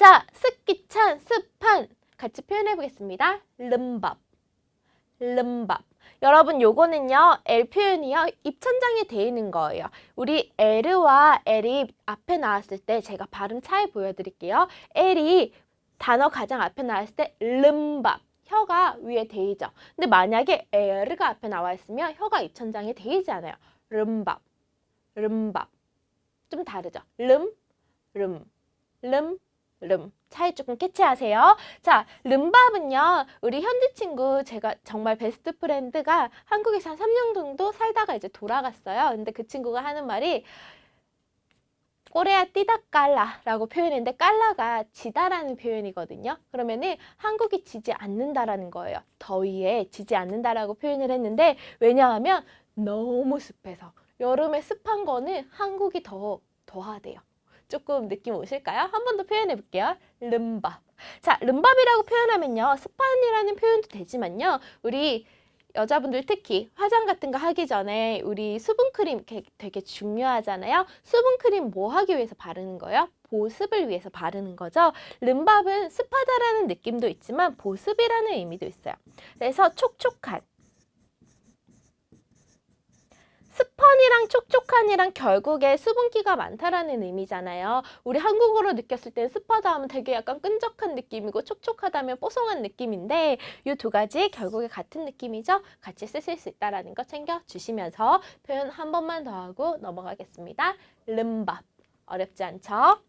자, 습기 찬, 습한 같이 표현해 보겠습니다. 름밥, 름밥. 여러분 요거는요 L 표현이요 입천장에 돼 있는 거예요. 우리 L과 L이 앞에 나왔을 때 제가 발음 차이 보여드릴게요. L이 단어 가장 앞에 나왔을 때 름밥 혀가 위에 돼 있죠. 근데 만약에 L가 앞에 나와 있으면 혀가 입천장에 돼 있지 않아요. 름밥, 름밥 좀 다르죠. 름, 름, 름, 름 차이 조금 캐치하세요. 자, 름밥은요, 우리 현지 친구 제가 정말 베스트 프렌드가 한국에서 한 3년 정도 살다가 이제 돌아갔어요. 근데 그 친구가 하는 말이 꼬레아 띠다 깔라라고 표현했는데 깔라가 지다라는 표현이거든요. 그러면은 한국이 지지 않는다라는 거예요. 더위에 지지 않는다라고 표현을 했는데 왜냐하면 너무 습해서 여름에 습한 거는 한국이 더 더하대요. 조금 느낌 오실까요? 한 번 더 표현해 볼게요. 름밥. 자, 름밥이라고 표현하면요. 습한이라는 표현도 되지만요. 우리 여자분들 특히 화장 같은 거 하기 전에 우리 수분크림 되게 중요하잖아요. 수분크림 뭐 하기 위해서 바르는 거예요? 보습을 위해서 바르는 거죠. 름밥은 습하다라는 느낌도 있지만 보습이라는 의미도 있어요. 그래서 촉촉한 습한이랑 촉촉한이랑 결국에 수분기가 많다라는 의미잖아요. 우리 한국어로 느꼈을 때 습하다 하면 되게 약간 끈적한 느낌이고 촉촉하다면 뽀송한 느낌인데 이 두 가지 결국에 같은 느낌이죠. 같이 쓰실 수 있다라는 거 챙겨 주시면서 표현 한 번만 더 하고 넘어가겠습니다. 름밥 어렵지 않죠?